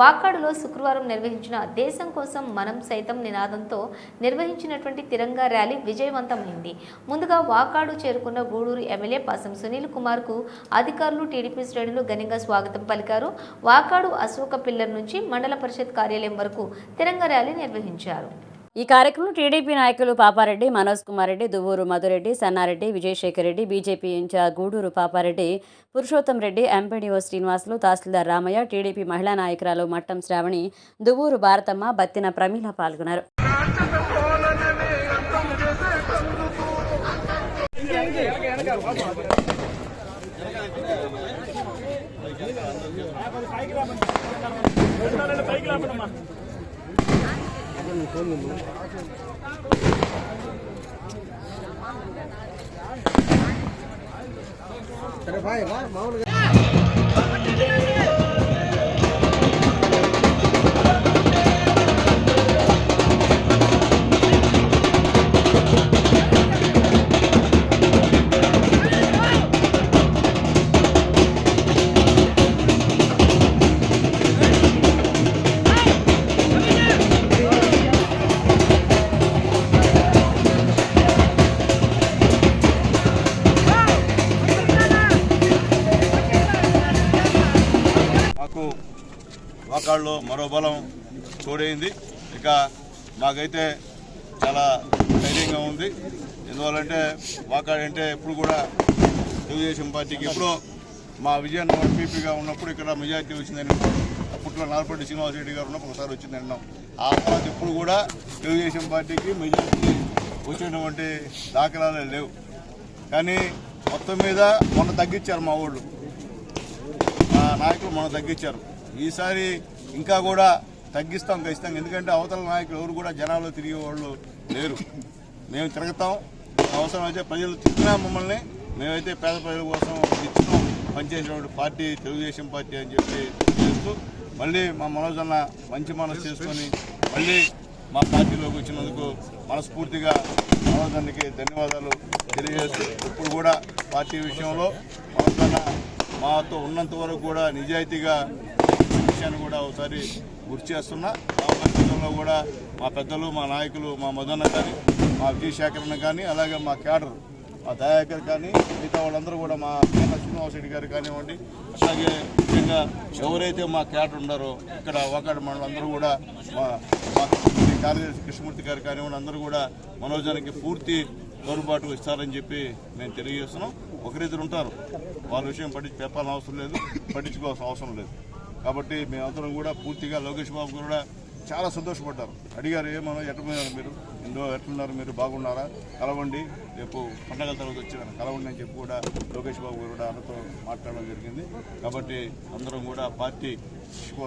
వాకాడులో శుక్రవారం నిర్వహించిన దేశం కోసం మనం సైతం నినాదంతో నిర్వహించినటువంటి తిరంగా ర్యాలీ విజయవంతమైంది. ముందుగా వాకాడు చేరుకున్న గూడూరు ఎమ్మెల్యే పాసం సునీల్ కుమార్కు అధికారులు టీడీపీ శ్రేణులు ఘనంగా స్వాగతం పలికారు. వాకాడు అశోక పిల్లర్ నుంచి మండల పరిషత్ కార్యాలయం వరకు తిరంగా ర్యాలీ నిర్వహించారు. ఈ కార్యక్రమంలో టీడీపీ నాయకులు Papareddy Manoj Kumar Reddy Duvvuru Madhureddy Sannareddy Vijayasekhar Reddy BJP incharge Guduru Papareddy Purushottam Reddy MPDO Srinivasulu తహసీల్దార్ రామయ్య టీడీపీ మహిళా నాయకురాలు మట్టం శ్రావణి దువ్వూరు భారతమ్మ బత్తిన ప్రమీల పాల్గొన్నారు. 你根本没法在这拍一拍往后那个 మోకాళ్ళలో మరో బలం తోడైంది ఇక మాకైతే చాలా ధైర్యంగా ఉంది. ఎందువల్లంటే వాకాడు అంటే ఎప్పుడు కూడా తెలుగుదేశం పార్టీకి ఎప్పుడో మా విజయనగరం పీపీగా ఉన్నప్పుడు ఇక్కడ మెజార్టీ వచ్చిందని అప్పట్లో నార్పల్లి శ్రీనివాసరెడ్డి గారు ఉన్నప్పుడు ఒకసారి వచ్చింది అన్నాం. ఆ తర్వాత ఎప్పుడు కూడా తెలుగుదేశం పార్టీకి మెజార్టీ వచ్చినటువంటి దాఖలాలు లేవు. కానీ మొత్తం మీద మొన్న తగ్గించారు మా ఊళ్ళు మా నాయకులు మొన్న తగ్గించారు. ఈసారి ఇంకా కూడా తగ్గిస్తాం ఖచ్చితంగా. ఎందుకంటే అవతల నాయకులు ఎవరు కూడా జనాల్లో తిరిగే వాళ్ళు లేరు. మేము తిరుగుతాం. అవసరం అయితే ప్రజలు తిట్టినా మమ్మల్ని. మేమైతే పేద ప్రజల కోసం ఇచ్చినాం పనిచేసినటువంటి పార్టీ తెలుగుదేశం పార్టీ అని చెప్పి చేస్తూ మళ్ళీ మా మనోజ్ అన్న మంచి మనసు చేసుకొని మళ్ళీ మా పార్టీలోకి వచ్చినందుకు మనస్ఫూర్తిగా మనోజ్ అన్నకి ధన్యవాదాలు తెలియజేస్తూ ఇప్పుడు కూడా పార్టీ విషయంలో మనోజ్ అన్న మాతో ఉన్నంత వరకు కూడా నిజాయితీగా విషయాన్ని కూడా ఒకసారి గుర్తు చేస్తున్నా. మా కూడా మా పెద్దలు మా నాయకులు మా మదన్న కానీ మా విజయశేఖరణ కానీ అలాగే మా క్యాడర్ మా దయాకర్ కానీ మిగతా వాళ్ళందరూ కూడా మా శ్రీనివాస రెడ్డి గారు కానివ్వండి అలాగే ముఖ్యంగా ఎవరైతే మా క్యాడర్ ఉన్నారో ఇక్కడ ఒకటి మనందరూ అందరూ కూడా మా మా కార్యదర్శి కృష్ణమూర్తి గారు కానివ్వండి అందరూ కూడా మనోజానికి పూర్తి తోడుబాటు ఇస్తారని చెప్పి మేము తెలియజేస్తున్నాం. ఒకరిద్దరు ఉంటారు. వాళ్ళ విషయం పట్టించి చెప్పాల్సిన అవసరం లేదు పట్టించుకోవాల్సిన అవసరం లేదు. కాబట్టి మేమందరం కూడా పూర్తిగా లోకేష్ బాబు కూడా చాలా సంతోషపడ్డారు. అడిగారు ఏమన్నా ఎట్టున్నారు మీరు? ఇందులో ఎట్లున్నారు మీరు బాగున్నారా? కలవండి. రేపు పండగల తర్వాత వచ్చిన కలవండి అని చెప్పి కూడా లోకేష్ బాబు గారు కూడా అన్నతో మాట్లాడడం జరిగింది. కాబట్టి అందరం కూడా పార్టీ